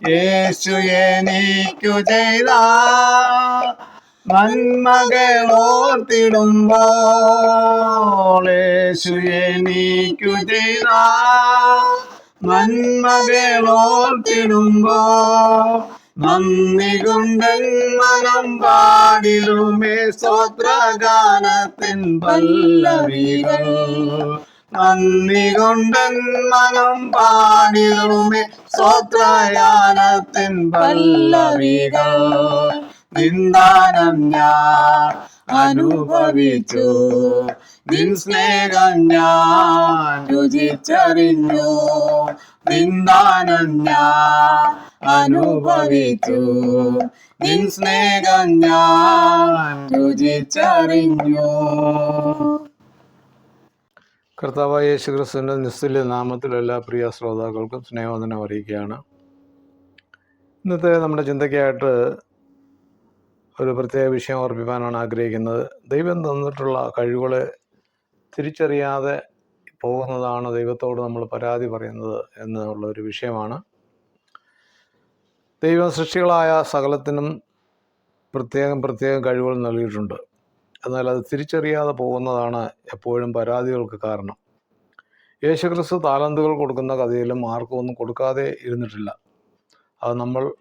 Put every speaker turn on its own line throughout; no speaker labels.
യേശു എനിക്കു ചെയ്ത നന്മകളോർത്തിടുമ്പോൾ യേശു എനിക്കു ചെയ്ത നന്മകളോർത്തിടുമ്പോ നന്ദി കൊണ്ടൻ മനം പാടിലുമേ സ്വത്രഗാനത്തിൻ പല്ലവികൾ നന്ദി കൊണ്ടൻ മനം പാടിടുമേ സ്വത്രയാനത്തിൻ പല്ലവികൾ നിന്ദാനം ഞാൻ അനുഭവിച്ചു. നിൻ സ്നേഹം ഞാൻ രുചിച്ചറിഞ്ഞു. നിന്ദാനം ഞാൻ അനുഭവിച്ചു. നിൻ സ്നേഹം ഞാൻ രുചിച്ചറിഞ്ഞു.
കർത്താവായ യേശു ക്രിസ്തുവിന്റെ നിസ്തുല്യ നാമത്തിൽ എല്ലാ പ്രിയ ശ്രോതാക്കൾക്കും സ്നേഹവന്ദനം അറിയിക്കുകയാണ്. ഇന്നത്തെ നമ്മുടെ ചിന്തയ്ക്കായിട്ട് ഒരു പ്രത്യേക വിഷയം ഓർപ്പിക്കാനാണ് ആഗ്രഹിക്കുന്നത്. ദൈവം തന്നിട്ടുള്ള കഴിവുകളെ തിരിച്ചറിയാതെ പോകുന്നതാണ് ദൈവത്തോട് നമ്മൾ പരാതി പറയുന്നത് എന്നുള്ള ഒരു വിഷയമാണ്. ദൈവം സൃഷ്ടികളായ സകലത്തിനും പ്രത്യേകം പ്രത്യേകം കഴിവുകൾ നൽകിയിട്ടുണ്ട്. എന്നാൽ അത് തിരിച്ചറിയാതെ പോകുന്നതാണ് എപ്പോഴും പരാതികൾക്ക് കാരണം. യേശുക്രിസ്തു താലന്തുകൾ കൊടുക്കുന്ന കഥയിലും ആർക്കും ഒന്നും കൊടുക്കാതെ ഇരുന്നിട്ടില്ല. അത് നമ്മൾ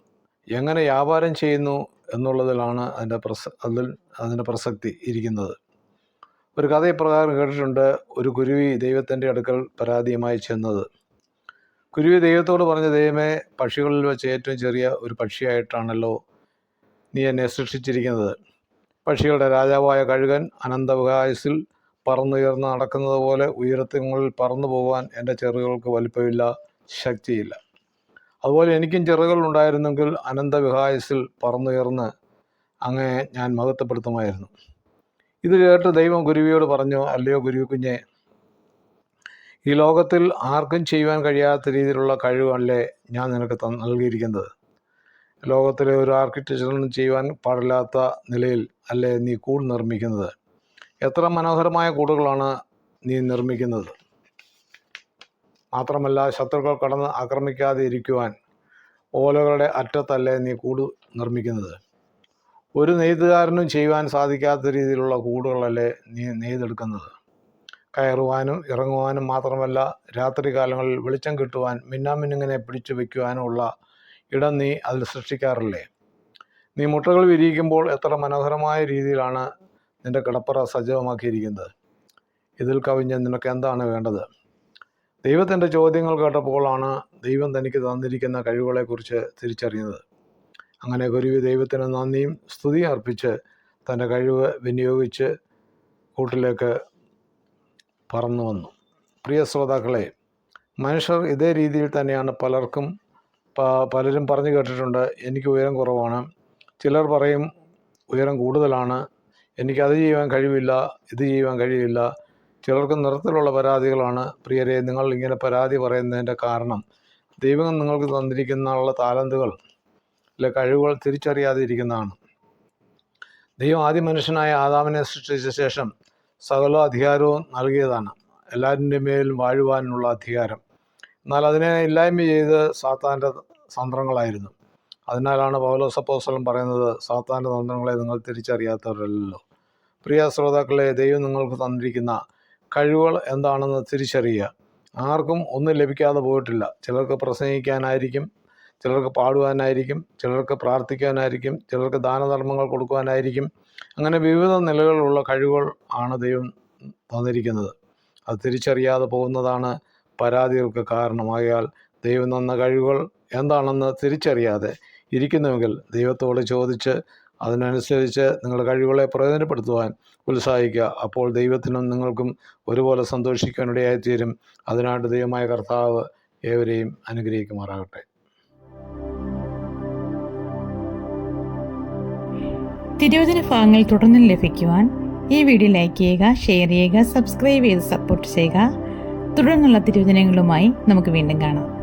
എങ്ങനെ വ്യാപാരം ചെയ്യുന്നു എന്നുള്ളതിലാണ് അതിന്റെ പ്രസ അതിൽ അതിന്റെ പ്രസക്തി ഇരിക്കുന്നത്. ഒരു കഥ ഇപ്രകാരം കേട്ടിട്ടുണ്ട്. ഒരു കുരുവി ദൈവത്തിന്റെ അടുക്കൽ പരാതിയുമായി ചെന്നത്. കുരുവി ദൈവത്തോട് പറഞ്ഞ ദൈവമേ പക്ഷികളിൽ വെച്ച് ഏറ്റവും ചെറിയ ഒരു പക്ഷിയായിട്ടാണല്ലോ നീ എന്നെ സൃഷ്ടിച്ചിരിക്കുന്നത്. പക്ഷികളുടെ രാജാവായ കഴുകൻ അനന്തവികായസിൽ പറന്നുയർന്ന് നടക്കുന്നത് പോലെ ഉയരത്തിങ്ങളിൽ പറന്നു പോകാൻ എന്റെ ചെറുകൾക്ക് വലിപ്പമില്ല ശക്തിയില്ല. അതുപോലെ എനിക്കും ചെറുകൾ ഉണ്ടായിരുന്നെങ്കിൽ അനന്തവിഹായസിൽ പറന്നുയർന്ന് അങ്ങേ ഞാൻ മഹത്വപ്പെടുത്തുമായിരുന്നു. ഇത് കേട്ട് ദൈവം ഗുരുവിയോട് പറഞ്ഞു അല്ലയോ ഗുരുവി കുഞ്ഞെ ഈ ലോകത്തിൽ ആർക്കും ചെയ്യുവാൻ കഴിയാത്ത രീതിയിലുള്ള കഴിവല്ലേ ഞാൻ നിനക്ക് നൽകിയിരിക്കുന്നത്? ലോകത്തിലെ ഒരു ആർക്കിടെക്ചറിനും ചെയ്യുവാൻ പാടില്ലാത്ത നിലയിൽ അല്ലേ നീ കൂട് നിർമ്മിക്കുന്നത്? എത്ര മനോഹരമായ കൂടുകളാണ് നീ നിർമ്മിക്കുന്നത്? മാത്രമല്ല ശത്രുക്കൾ കടന്ന് ആക്രമിക്കാതെ ഇരിക്കുവാൻ ഓലകളുടെ അറ്റത്തല്ലേ നീ കൂട് നിർമ്മിക്കുന്നത്? ഒരു നെയ്ത്തുകാരനും ചെയ്യുവാൻ സാധിക്കാത്ത രീതിയിലുള്ള കൂടുകളല്ലേ നീ നെയ്തെടുക്കുന്നത്? കയറുവാനും ഇറങ്ങുവാനും മാത്രമല്ല രാത്രി കാലങ്ങളിൽ വെളിച്ചം കിട്ടുവാൻ മിന്നാമിന്നിങ്ങനെ പിടിച്ചു വയ്ക്കുവാനുമുള്ള ഇടം നീ അതിൽ സൃഷ്ടിക്കാറില്ലേ? നീ മുട്ടകൾ വിരിയിക്കുമ്പോൾ എത്ര മനോഹരമായ രീതിയിലാണ് നിന്റെ കിടപ്പറ സജീവമാക്കിയിരിക്കുന്നത്. ഇതിൽ കവിഞ്ഞ് നിനക്ക് എന്താണ് വേണ്ടത്? ദൈവത്തിന്റെ ചോദ്യങ്ങൾ കേട്ടപ്പോഴാണ് ദൈവം തനിക്ക് തന്നിരിക്കുന്ന കഴിവുകളെക്കുറിച്ച് തിരിച്ചറിയുന്നത് അങ്ങനെ ഗുരുവി ദൈവത്തിന് നന്ദിയും സ്തുതി അർപ്പിച്ച് തന്റെ കഴിവ് വിനിയോഗിച്ച് കൂട്ടിലേക്ക് പറന്നു വന്നു പ്രിയ ശ്രോതാക്കളെ മനുഷ്യർ ഇതേ രീതിയിൽ തന്നെയാണ് പലർക്കും പലരും പറഞ്ഞു കേട്ടിട്ടുണ്ട് എനിക്ക് ഉയരം കുറവാണ്. ചിലർ പറയും ഉയരം കൂടുതലാണ്. എനിക്ക് അത് ചെയ്യുവാൻ കഴിവില്ല ഇത് ചെയ്യുവാൻ കഴിയില്ല. ചിലർക്ക് നിറത്തിലുള്ള പരാതികളാണ്. പ്രിയരെ നിങ്ങൾ ഇങ്ങനെ പരാതി പറയുന്നതിന്റെ കാരണം ദൈവം നിങ്ങൾക്ക് തന്നിരിക്കുന്ന താലന്തുകൾ അല്ലെ കഴിവുകൾ തിരിച്ചറിയാതെ ഇരിക്കുന്നതാണ് ദൈവം ആദ്യ മനുഷ്യനായ ആദാമിനെ സൃഷ്ടിച്ച ശേഷം സകല അധികാരവും നൽകിയതാണ്. എല്ലാവരിന്റെ മേലും വാഴുവാനുള്ള അധികാരം. എന്നാൽ അതിനെ ഇല്ലായ്മ ചെയ്ത് സാത്താന്റെ തന്ത്രങ്ങളായിരുന്നു അതിനാലാണ് പൗലോസ് അപ്പോസ്തലൻ പറയുന്നത് സാത്താന്റെ തന്ത്രങ്ങളെ നിങ്ങൾ തിരിച്ചറിയാത്തവരല്ലോ പ്രിയ ശ്രോതാക്കളെ ദൈവം നിങ്ങൾക്ക് തന്നിരിക്കുന്ന കഴിവുകൾ എന്താണെന്ന് തിരിച്ചറിയുക. ആർക്കും ഒന്നും ലഭിക്കാതെ പോയിട്ടില്ല. ചിലർക്ക് പ്രസംഗിക്കാനായിരിക്കും ചിലർക്ക് പാടുവാനായിരിക്കും ചിലർക്ക് പ്രാർത്ഥിക്കാനായിരിക്കും ചിലർക്ക് ദാനധർമ്മങ്ങൾ കൊടുക്കുവാനായിരിക്കും. അങ്ങനെ വിവിധ നിലകളിലുള്ള കഴിവുകൾ ആണ് ദൈവം തന്നിരിക്കുന്നത്. അത് തിരിച്ചറിയാതെ പോകുന്നതാണ് പരാതികൾക്ക് കാരണമായാൽ ദൈവം തന്ന കഴിവുകൾ എന്താണെന്ന് തിരിച്ചറിയാതെ ഇരിക്കുന്നുവെങ്കിൽ ദൈവത്തോട് ചോദിച്ച് അതിനനുസരിച്ച് നിങ്ങളുടെ കഴിവുകളെ പ്രയോജനപ്പെടുത്തുവാൻ ഉത്സാഹിക്കുക. അപ്പോൾ ദൈവത്തിനും നിങ്ങൾക്കും ഒരുപോലെ സന്തോഷിക്കാനിടയായിത്തീരും. അതിനായിട്ട് ദൈവമായ കർത്താവ് ഏവരെയും അനുഗ്രഹിക്കുമാറാകട്ടെ.
തിരുവചന ഭാഗങ്ങൾ തുടർന്നും ലഭിക്കുവാൻ ഈ വീഡിയോ ലൈക്ക് ചെയ്യുക ഷെയർ ചെയ്യുക സബ്സ്ക്രൈബ് ചെയ്ത് സപ്പോർട്ട് ചെയ്യുക. തുടർന്നുള്ള തിരുവചനങ്ങളുമായി നമുക്ക് വീണ്ടും കാണാം.